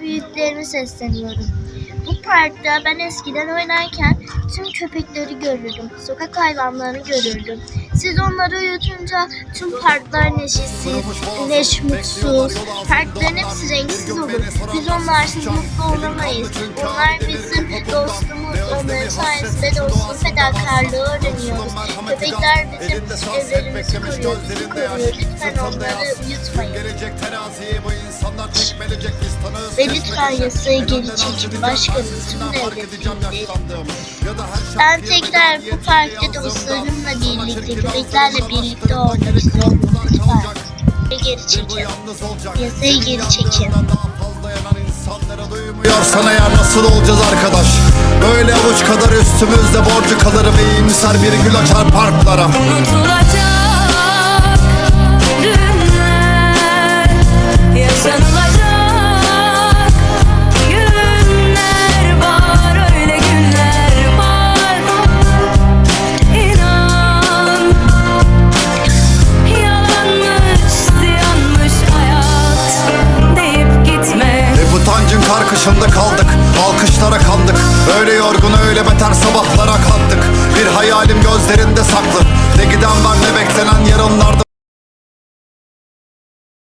büyüklerime sesleniyorum. Bu parkta ben eskiden oynarken tüm köpekleri görürdüm. Sokak hayvanlarını görürdüm. Siz onları uyutunca tüm parklar neşesiz, güneş mutsuz. Parkların hepsi renksiz olur. Biz onlarsız mutlu olamayız. Onlar bizim dostumuz. Onların sayesinde dostluğun fedakarlığı öğreniyoruz. Köpekler bizim evlerimizi koruyor, bizi koruyor. Lütfen onları uyutmayın. Ve lütfen yasayı geri çekin. Başkanım tüm devletleri. Ben tekrar bu parkta dostlarımla birlikte, köpeklerle birlikte olmak istiyorum. Lütfen. Geri çekin. Yasayı geri çekin. Uyarsan eğer nasıl olacağız arkadaş Böyle avuç kadar üstümüzde borcu kalır Ve iyimser bir gül açar parklara Unutulacak tancın karkışında kaldık Alkışlara kandık. Öyle yorgun öyle beter sabahlara kalktık Bir hayalim gözlerinde saklı. Ne giden var ne beklenen yarınlarda